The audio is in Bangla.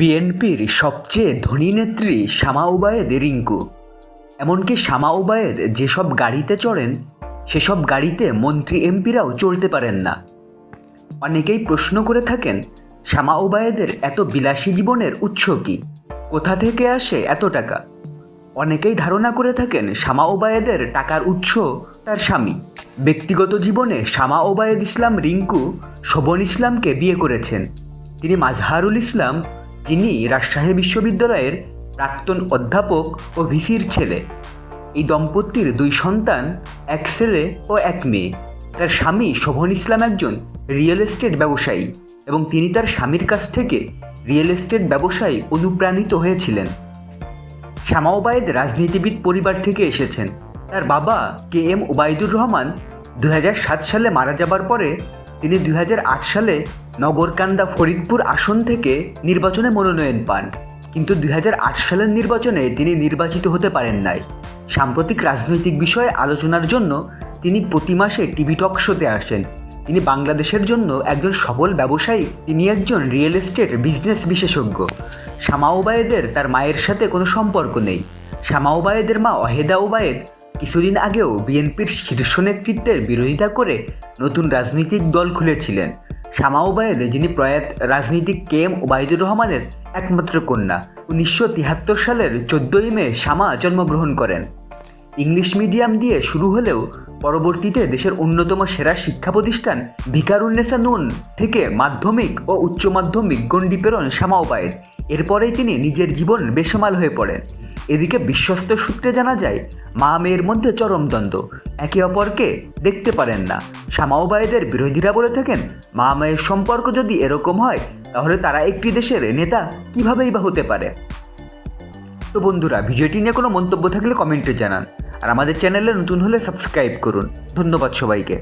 বিএনপির সবচেয়ে ধনী নেত্রী শামা ওবায়েদ রিঙ্কু। এমনকি শামা ওবায়েদ যেসব গাড়িতে চড়েন, সেসব গাড়িতে মন্ত্রী এমপিরাও চলতে পারেন না। অনেকেই প্রশ্ন করে থাকেন শামা ওবায়েদের এত বিলাসী জীবনের উৎস কী? কোথা থেকে আসে এত টাকা? অনেকেই ধারণা করে থাকেন শামা ওবায়েদের টাকার উৎস তার স্বামী। ব্যক্তিগত জীবনে শামা ওবায়েদ ইসলাম রিঙ্কু শোভন ইসলামকে বিয়ে করেছেন। তিনি মাজহারুল ইসলাম যিনি রাজশাহী বিশ্ববিদ্যালয়ের প্রাক্তন অধ্যাপক ও ভিসির ছেলে। এই দম্পতির দুই সন্তান, এক ছেলে ও এক মেয়ে। তার স্বামী শোভন ইসলাম একজন রিয়েল এস্টেট ব্যবসায়ী এবং তিনি তার স্বামীর কাছ থেকে রিয়েল এস্টেট ব্যবসায়ী অনুপ্রাণিত হয়েছিলেন। শ্যামা ওবায়দ রাজনীতিবিদ পরিবার থেকে এসেছেন। তার বাবা কে এম ওবায়দুর রহমান দু হাজার সাত সালে মারা যাবার পরে তিনি দু হাজার আট সালে নগরকান্দা ফরিদপুর আসন থেকে নির্বাচনে মনোনয়ন পান। কিন্তু দু হাজার আট সালের নির্বাচনে তিনি নির্বাচিত হতে পারেন নাই। সাম্প্রতিক রাজনৈতিক বিষয়ে আলোচনার জন্য তিনি প্রতি মাসে টিভি টক শোতে আসেন। তিনি বাংলাদেশের জন্য একজন সফল ব্যবসায়ী, তিনি একজন রিয়েল এস্টেট বিজনেস বিশেষজ্ঞ। শামা ওবায়েদের তার মায়ের সাথে কোনো সম্পর্ক নেই। শামা ওবায়েদের মা অহেদা ওবায়েদ কিছুদিন আগেও বিএনপির শীর্ষ নেতৃত্বের বিরোধিতা করে নতুন রাজনৈতিক দল খুলেছিলেন। শামা ওবায়েদ যিনি প্রয়াত রাজনীতিক কে এম ওবায়দুর রহমানের একমাত্র কন্যা, উনিশশো তিয়াত্তর সালের চোদ্দোই মে শামা জন্মগ্রহণ করেন। ইংলিশ মিডিয়াম দিয়ে শুরু হলেও পরবর্তীতে দেশের অন্যতম সেরা শিক্ষা প্রতিষ্ঠান ভিকারুন্নেসা নুন থেকে মাধ্যমিক ও উচ্চ মাধ্যমিক গণ্ডি প্রেরণ শামা ওবায়েদ এরপরেই তিনি নিজের জীবন বেসামাল হয়ে পড়েন। এদিকে বিশ্বস্ত সূত্রে জানা যায়, মা মেয়ের মধ্যে চরম দ্বন্দ্ব। একে অপরকে দেখতে পারেন না। সামাওবায়েদের বিরোধীরা বলে থাকেন, মা মায়ের সম্পর্ক যদি এরকম হয়, তাহলে তারা একটি দেশের নেতা কীভাবেই বা হতে পারে? তো বন্ধুরা, ভিডিওটি নিয়ে কোনো মন্তব্য থাকলে কমেন্টে জানান। আর আমাদের চ্যানেলে নতুন হলে সাবস্ক্রাইব করুন। ধন্যবাদ সবাইকে।